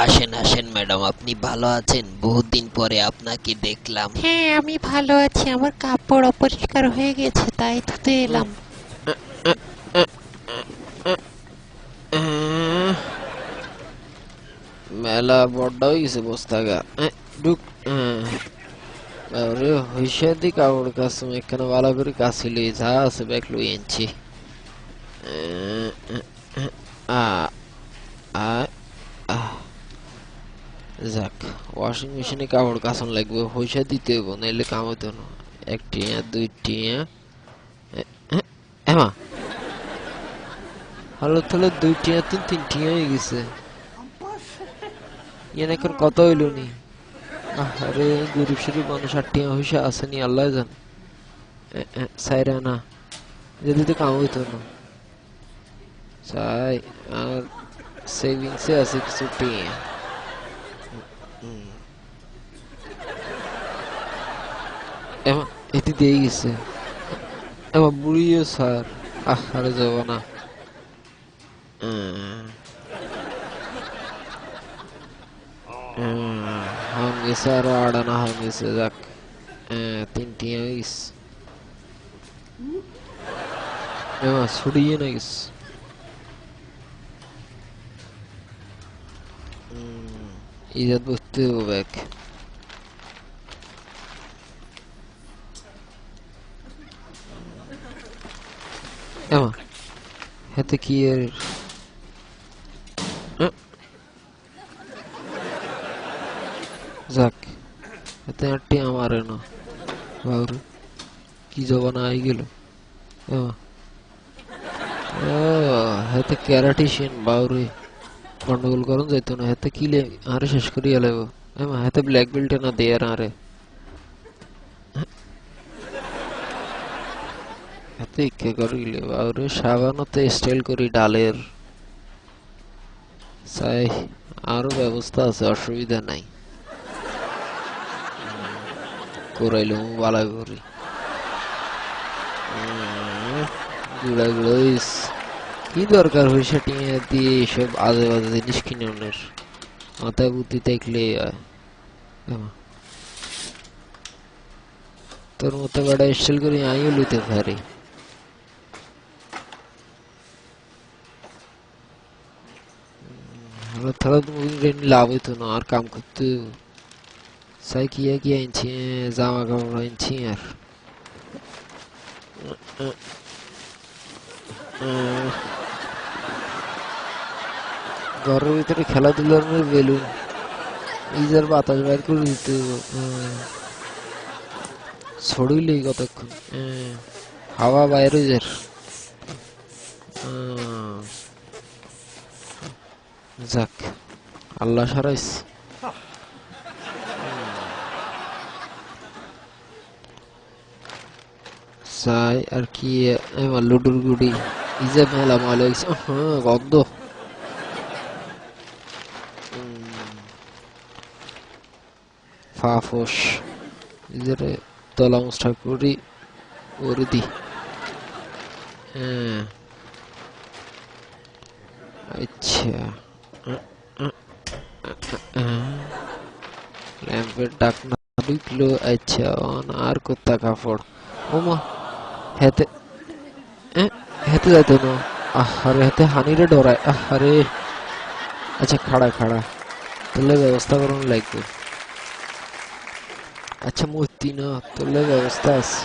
আসেন আসেন ম্যাডাম আপনি ভালো আছেন? বহুদিন পরে আপনাকে দেখলাম। হ্যাঁ আমি ভালো আছি। আমার কাপড় অপরিষ্কার হয়ে গেছে তাই ধুতে এলাম। মেলা বড্ড হয়েছে বস্তাগা ঢুক। আরে হইসা দি কাপড় কাছে। এখানে ভালো করে কাছে লই যা আছে ব্যাগ লই আনছি আ আ আহ। যাক ওয়াশিং মেশিনে কাপড় কাচন লাগবে, পয়সা দিতে হইব, নাইলে হইতো না। এক টিয়া, দুই টিয়া, এমা। হলো তাহলে দুই টিয়া, তিন তিন টিয়া হয়ে গেছে। ইয়ান এখন কত হইল নি? আরে গরিব শরীফ মানুষ আর টিয়া হইসা আসেনি আল্লাহ জান। সাইরা না যদি তো কাম হইতো না। চাই আর সেভিংসে আছে কিছু টিয়া। එම ඉති දෙයිස එම බුරිය සර් අහර ජවනා හම් ඉසර ආඩන හම් ඉසදක් තින්ටියයිස් එම සුඩියනයිස් Mm. যাক তিনটি হয়ে গেছে এমা ছড়িয়ে না গেছে ইজাত বসতে হবে ব্যাগ এমা হাতে কি এর আ? যাক হাতে আটটি আমারে না গন্ডগোল করুন, যাইতো না। হাতে কিলে আরে শেষ করিয়া লাগব এমা হাতে ব্ল্যাক বেল্ট না দেয়ার আরে। হাতে ইকে করিলে, বাউরে, সাবানতে স্টাইল করি ডালের। চাই, আরও ব্যবস্থা আছে, অসুবিধা নাই। করাইলে বালা করি। গুড়া গুড়া কি দরকার হয়েছে টিয়া দিয়ে এসব আজে বাজে জিনিস কিনে ওনের মাথায় বুদ্ধি দেখলে তোর মতো বেড়া স্টাইল করে আমিও লইতে পারি। লাভ হইতো না, আর কাম করতে। সাই কিয়া কি আনছি, জামা কাপড় আনছি আর। ঘরের ভিতরে খেলাধুলার মধ্যে বেলুন ইজার বাতাস বাইর করে দিতে ছড়িলেই কতক্ষণ। হ্যাঁ, হাওয়া বাইরে যার। যাক আল্লাহ সারাইস। চাই আর কি আমার লুডুর গুড়ি। ইজে মেলা হ্যাঁ গন্ধ। মুষ্ঠা করি ওরে দি হ্যাঁ। আচ্ছা। ল্যাম্পের ডাকনা ঢুকলো আচ্ছা অন আর কোথা কাপড়। ওমা হেতে হেতে যাইতো না। আহারে হেতে হানিরে ডরায়। আহারে। আচ্ছা খাড়া খাড়া। তোলে ব্যবস্থা করুন লাগবে আচ্ছা মূর্তি না, তোলে ব্যবস্থা আছে।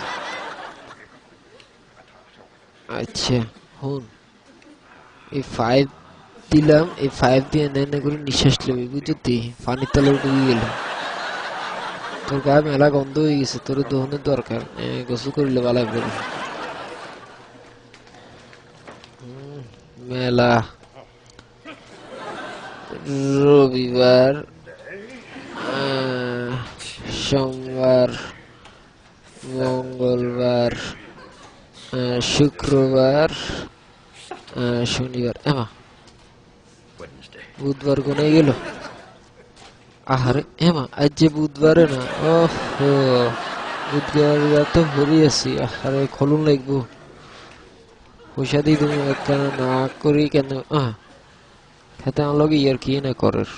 আচ্ছা হুন। এই ফাইভ দিলাম, এই ফাইভ দিয়ে নেনে করে নিঃশ্বাস নেবে বুঝতি পানির তলে ডুবে গেল তোর গায়ে মেলা গন্ধ হয়ে গেছে, তোর দহনের দরকার। গোসল করিলে ভালো হবে। মেলা। রবিবার সোমবার, মঙ্গলবার শুক্রবার শনিবার। এমা, বুধবার কোনে গেল? আহারে, এমা আজ যে বুধবারে না? ওহ, বুধবার তো হরি আছি। আহারে, খলুন লাগবো। পয়সা দিয়ে তুমি না করি কেন? আহ ইয়ার কি না করার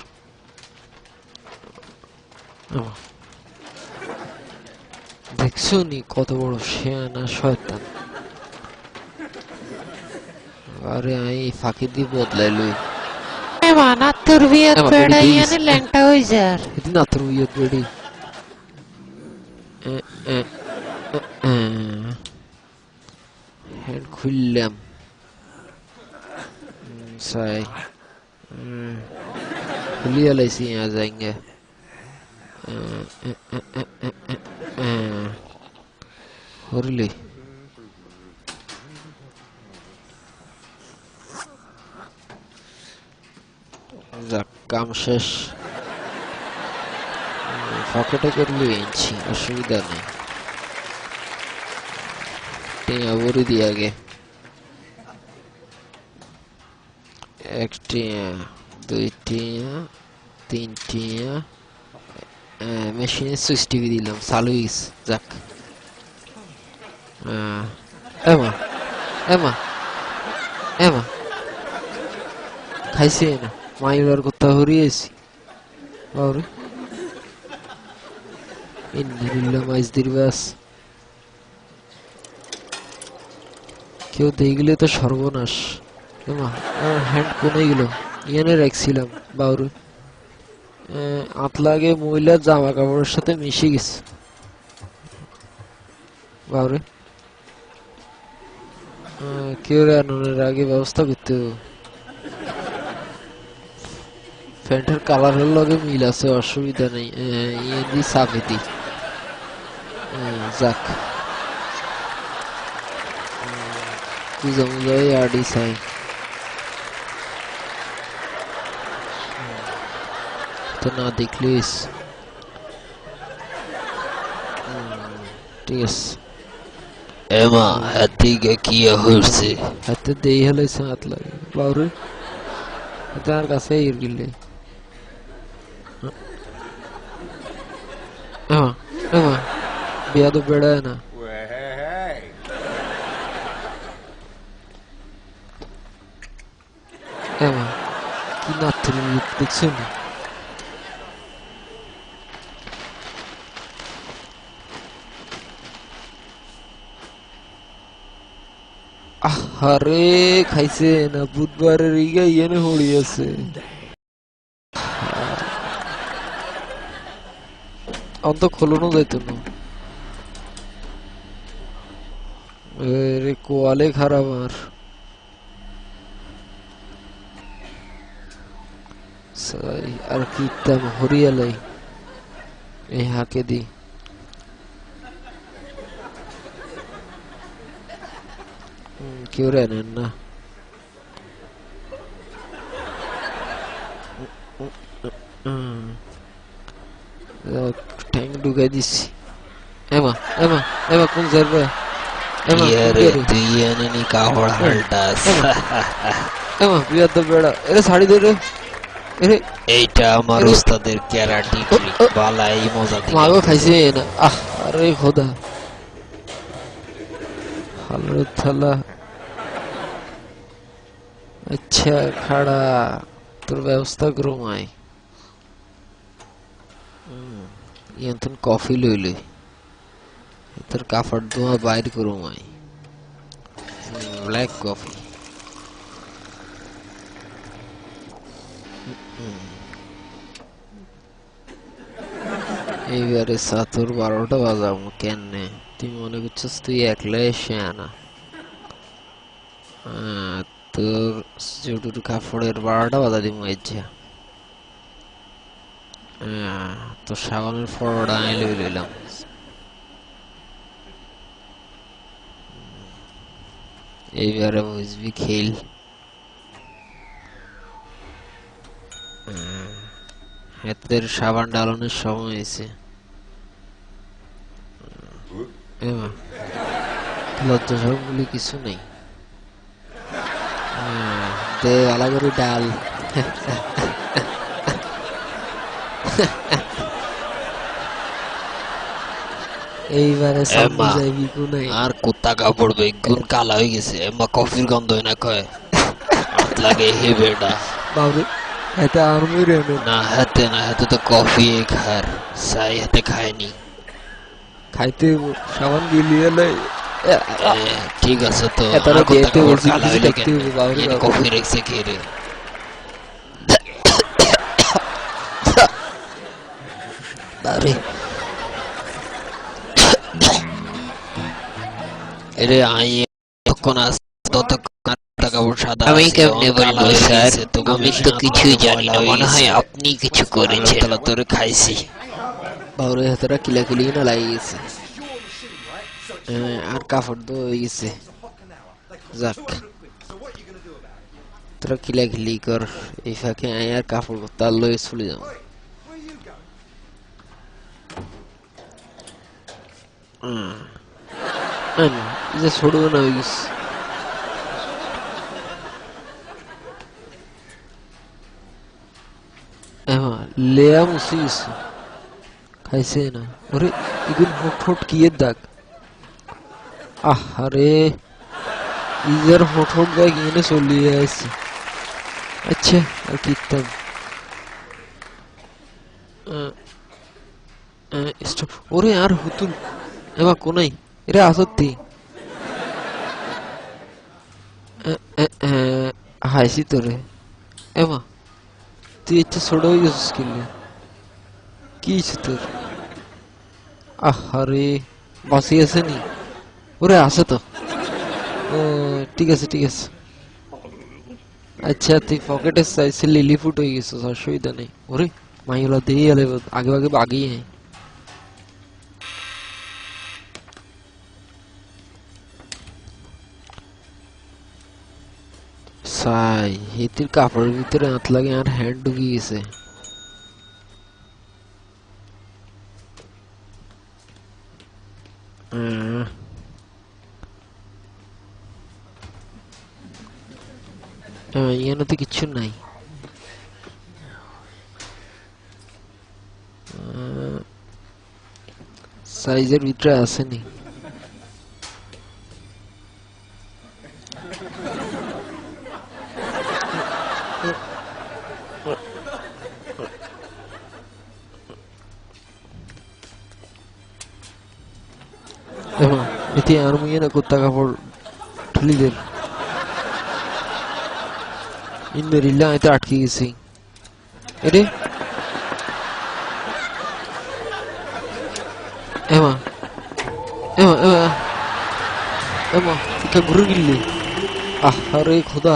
আমা। দেখছ নি কত বড় শেয়ানা শয়তান আরে আমি ফাঁকি দিয়ে বদলাই লই এমা না তোর বিয়ে এমা, বেড়া বেড়ি ইয়ানে দিস। ল্যাংটা হয়ে যার. Eh, eh, eh, eh. Hand খুললাম সাই Julia la hicimos zanga. Hurley. যাক কাম শেষ ফকেটে করলে ইঞ্চি অসুবিধা নেই টিয়া ভরি দিয়ে আগে এক টিয়া দুই টিয়া তিন টিয়া মেশিনে সুইচ টিভি দিলাম গেছে যাক। খাইছে না মাইবার কথা হরিয়েছি বাবরে। কেউ দেখলে তো সর্বনাশ। হ্যান্ড কোনে গেল। ইয়ানে রাখছিলাম বাউরু আত লাগে মহিলার জামা কাপড়ের সাথে মিশে গেছে। বাউরে কেউ আনানোর আগে ব্যবস্থা করতে প্যান্টের কালারের লগে মিল আছে অসুবিধা নেই। ইয়ে আহ, যাক। মুজা আডি চাই না দেখলিস? ঠিক আছে এমা এদিকে কি হয়েছে? হাতে দেই হলে হাত লাগে। বাউরে তার কাছে ইর গিলে এমা এমা বিয়া তো বেড়ায় না। এমা কি নাত্রি দেখছ না? আরে খাইছে না, বুধবারের ইগা ইয়েনে হড়ি আছে। অন্ত খোলনো যাইতো না। কোয়ালে খারাপ আর। আর কি হরিয়ালাই। এই হাকে দি। না হুম। যাক, ঠ্যাং ঢুকাই দিছি এমা এমা এমা কোন জায়গা এমা? তুই এনে কাহড় হালটাস এমা বিয়ার তো বেড়া এরে শাড়ি দে রে এরে এইটা আমার ওস্তাদের ক্যারাটি ট্রিক বালাই মজা মাগো দিকে খাইছে না আহ আরে খোদা হালর থালা আচ্ছা খাড়া তোর ব্যবস্থা করো মাই ইয়ান্তন কফি লইলে তোর কাপড় ধোয়া বাইর করো মাই ব্ল্যাক কফি এইবারে সাতুর বারোটা বাজাবো কেনে তুই মনে করছিস তুই একলা এসে আনা তোর জুটুর কাপড়ের বারোটা বাজা দিব ইচ্ছা তোর সাবানের ফড়টা আমি লই লইলাম। এইবারে বুঝবি খেল। হাতের সাবান ডালানোর সময় হয়েছে। এমা লজ্জা সরম বলে কিছু নেই। দে আলা করে ডাল। এইবারে সামনে আর কুত্তা কাপড় বেগুন কালা হয়ে গেছে। এমা কফির গন্ধ হয় না কয়? হাত লাগে হে বেটা। বাবরে এতে আর্মি রেনে না। হাতে না হাতে তো কফি খার সাই হাতে খায়নি। খাইতে সাবান গিলিয়ে এ, ঠিক আছে তো এতারা দিয়েতে বলছি, কিছু দেখতে হবে, কফি রেখছে কে রে? এরে আই তখন আস ততক্ষণ সাদা আমি কেমনে বলব স্যার? আমি তো কিছুই জানি না মনে হয় আপনি কিছু করেছেন। তোরে খাইছি। বাবরে হাতেরা কিলা কিলি না লাগে গেছে হ্যাঁ, আর কাপড় তো গেছে। যাক। তোরা কিলা খিলি কর, এই ফাঁকে আর কাপড় তার লয়ে চলে যাও। যে ছোট না হয়ে গেছে। লেয়া মুসি খাইছে না। ওরে এগুন হোট হোট কি দাগ? আহারে ইজার হোট দাগ এনে চলিয়ে আছে আচ্ছা আর কিতাম ওরে, আর হুতুল এমা কোনাই এরে আসত্তি হাসি তোরে। এমা, তুই একটু ছোট হয়ে গেছিস কিনলে কি তোর? আহারে বাসি আছে নি ওরে আছে তো ও, ঠিক আছে ঠিক আছে আচ্ছা তুই পকেটে চাইছে লিলি ফুট হয়ে গেছে অসুবিধা নেই ওরে মাইলা দিয়ে গেলে আগে আগে আগেই হ্যাঁ সাই হেতির কাপড়ের ভিতরে হাত লাগে আর হ্যান্ড ঢুকে গেছে হুম। এখানে তো কিচ্ছু নাই। সাইজের ভিতরে আসেনি। এতে আর মুইয়ে না কুত্তা কাপড় ঠুলি দেন ইন্দ্রিল্লা এতে আটকে গেছি এরে এমা এমা এমা এমা এটা ঘুরে গিল্লি আহ আরে খোদা